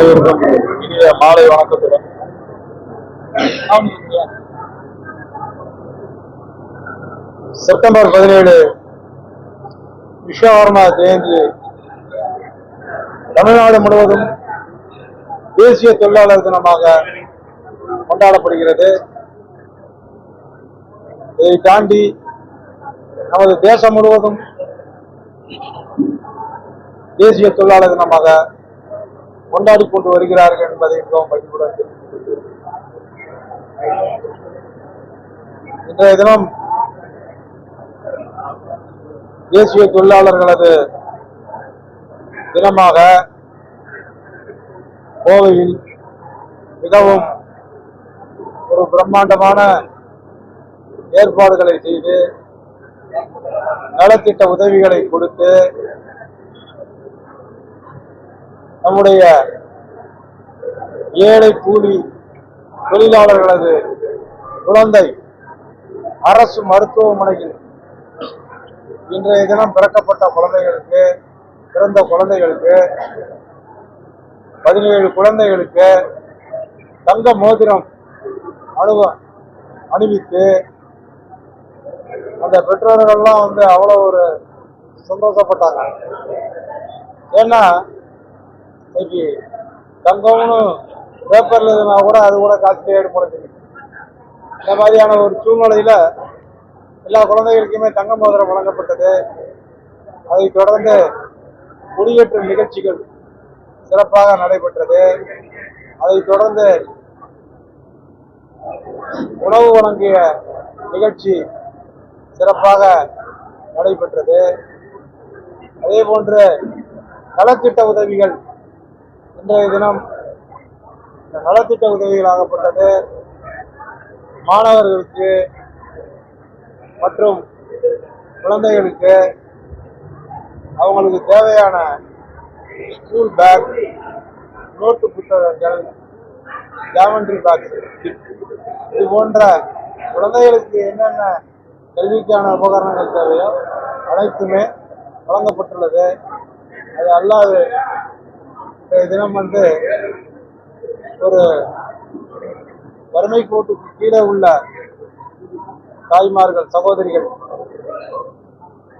அனைவருக்கும் இனிய மாலை வணக்கத்துடன். செப்டம்பர் பதினேழு விஸ்வகர்மா ஜெயந்தி. தமிழ்நாடு முழுவதும் தேசிய தொழிலாளர் தினமாக கொண்டாடப்படுகிறது. இதை தாண்டி நமது தேசம் முழுவதும் தேசிய தொழிலாளர் தினமாக கொண்டாடி கொண்டு வருகிறார்கள் என்பதை மிகவும் மகிழ்வுடன் இன்றைய தினம் தேசிய தொழிலாளர்களது தினமாக கோவையில் மிகவும் ஒரு பிரம்மாண்டமான ஏற்பாடுகளை செய்து நலத்திட்ட உதவிகளை கொடுத்து நம்முடைய ஏழை கூலி தொழிலாளர்களது குழந்தை அரசு மருத்துவமனையில் இன்றைய தினம் பிறக்கப்பட்ட குழந்தைகளுக்கு பிறந்த குழந்தைகளுக்கு பதினேழு குழந்தைகளுக்கு தங்க மோதிரம் அணுவ அணிவித்து அந்த பெற்றோர்கள்லாம் வந்து அவ்வளோ ஒரு சந்தோஷப்பட்டாங்க. ஏன்னா இன்னைக்கு தங்கம்னு பேப்பர்ல இதுனா கூட அது கூட காசு ஏற்படுது இந்த மாதிரியான ஒரு சூழ்நிலையில எல்லா குழந்தைகளுக்குமே தங்க மோதிரம் வழங்கப்பட்டது. அதைத் தொடர்ந்து குடியேற்றும் நிகழ்ச்சிகள் சிறப்பாக நடைபெற்றது. அதைத் தொடர்ந்து உணவு வழங்கிய நிகழ்ச்சி சிறப்பாக நடைபெற்றது. அதே போன்று நலத்திட்ட உதவிகள் இன்றைய தினம் இந்த நலத்திட்ட உதவிகளாகப்பட்டது மாணவர்களுக்கு மற்றும் குழந்தைகளுக்கு அவங்களுக்கு தேவையான ஸ்கூல் பேக் நோட்டு புத்தகங்கள் ஜாமெண்ட்ரி பாக்ஸ் இது போன்ற குழந்தைகளுக்கு என்னென்ன கல்விக்கான உபகரணங்கள் தேவையோ அனைத்துமே வழங்கப்பட்டுள்ளது. அது அல்லாது இன்றைய தினம் வந்து ஒரு வறுமை கோட்டுக்கு கீழே உள்ள தாய்மார்கள் சகோதரிகள்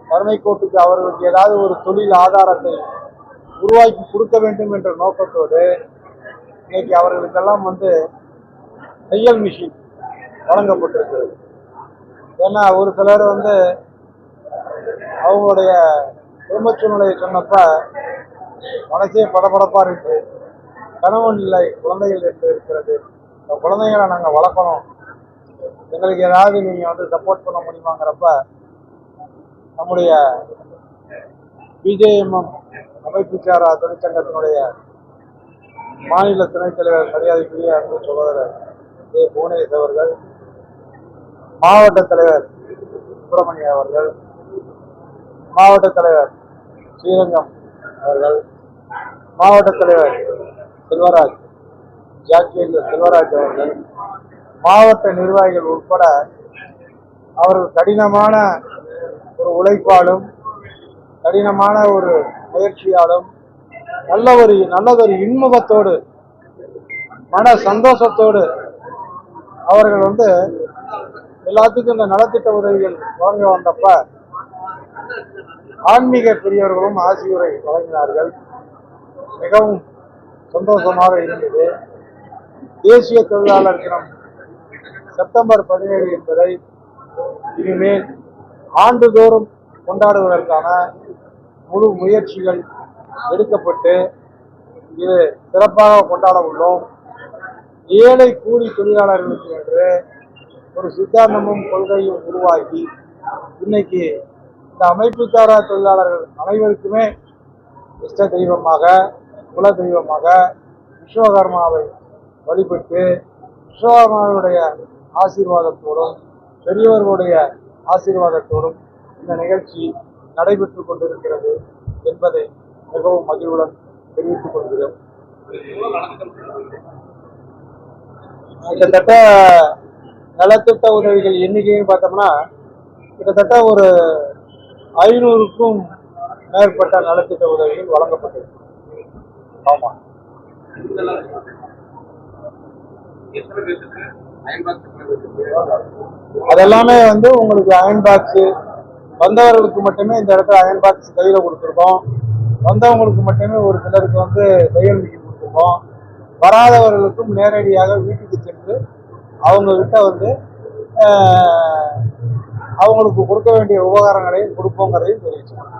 வறுமை கோட்டுக்கு அவர்களுக்கு ஏதாவது ஒரு தொழில் ஆதாரத்தை உருவாக்கி கொடுக்க வேண்டும் என்ற நோக்கத்தோடு இன்னைக்கு அவர்களுக்கெல்லாம் வந்து தையல் மிஷின் வழங்கப்பட்டிருக்கிறது. ஏன்னா ஒரு சிலர் வந்து அவங்களுடைய குடும்ப சூழ்நிலையை சொன்னப்ப மனசே படபடப்பா இருக்கு. கணவன் இல்லை குழந்தைகள் என்று இருக்கிறது. இந்த குழந்தைகளை நாங்கள் வளர்க்கணும். எங்களுக்கு ஏதாவது நீங்க வந்து சப்போர்ட் பண்ண முடியுமாங்கிறப்ப நம்முடைய பிஜேஎம்எம் அமைப்புச்சாரா தொழிற்சங்கத்தினுடைய மாநில துணைத் தலைவர் மரியாதைக்குரிய அன்பு சகோதரர் ஏ. புவனேஷ் அவர்கள் மாவட்ட தலைவர் சுப்பிரமணிய அவர்கள் மாவட்ட தலைவர் ஸ்ரீரங்கம் அவர்கள் மாவட்ட தலைவர் செல்வராஜ் ஜாக்கியல் செல்வராஜ் அவர்கள் மாவட்ட நிர்வாகிகள் உட்பட அவர்கள் கடினமான ஒரு உழைப்பாலும் கடினமான ஒரு முயற்சியாலும் நல்ல ஒரு நல்லதொரு இன்முகத்தோடு மன சந்தோஷத்தோடு அவர்கள் வந்து எல்லாத்துக்கும் இந்த நலத்திட்ட உதவிகள் வழங்க வந்தப்ப ஆன்மீக பெரியவர்களும் ஆசியுரை வழங்கினார்கள். மிகவும் சந்தோஷமாக இருந்தது. தேசிய தொழிலாளர் தினம் செப்டம்பர் பதினேழு என்பதை இனிமேல் ஆண்டுதோறும் கொண்டாடுவதற்கான முழு முயற்சிகள் எடுக்கப்பட்டு இது சிறப்பாக கொண்டாட உள்ளோம். ஏழை கூலி தொழிலாளர்களுக்கு என்று ஒரு சித்தாந்தமும் கொள்கையும் உருவாக்கி இன்னைக்கு இந்த அமைப்புக்கார தொழிலாளர்கள் அனைவருக்குமே இஷ்ட தெய்வமாக குல தெய்வமாக விஸ்வகர்மாவை வழிபட்டு விஸ்வகர்மாவுடைய ஆசீர்வாதத்தோடும் பெரியவர்களுடைய ஆசீர்வாதத்தோடும் இந்த நிகழ்ச்சி நடைபெற்றுக் கொண்டிருக்கிறது என்பதை மிகவும் மகிழ்வுடன் தெரிவித்துக் கொள்கிறோம் கிட்டத்தட்ட நலத்திட்ட உதவிகள் எண்ணிக்கைன்னு பார்த்தோம்னா கிட்டத்தட்ட ஒரு ஐநூறுக்கும் மேற்பட்ட நலத்திட்ட உதவிகள் வழங்கப்பட்டிருக்கு. ஆமா. அதெல்லாமே வந்து உங்களுக்கு அயன் பாக்ஸ் வந்தவர்களுக்கு மட்டுமே இந்த இடத்துல அயன் பாக்ஸ் கையில் கொடுத்துருக்கோம். வந்தவங்களுக்கு மட்டுமே ஒரு சிலருக்கு வந்து தையல் மிஷின் கொடுத்துருக்கோம். வராதவர்களுக்கும் நேரடியாக வீட்டுக்கு சென்று அவங்க கிட்ட வந்து அவங்களுக்கு கொடுக்க வேண்டிய உபகாரங்களையும் கொடுப்போங்கிறதையும் தெரிவிச்சுக்கோங்க.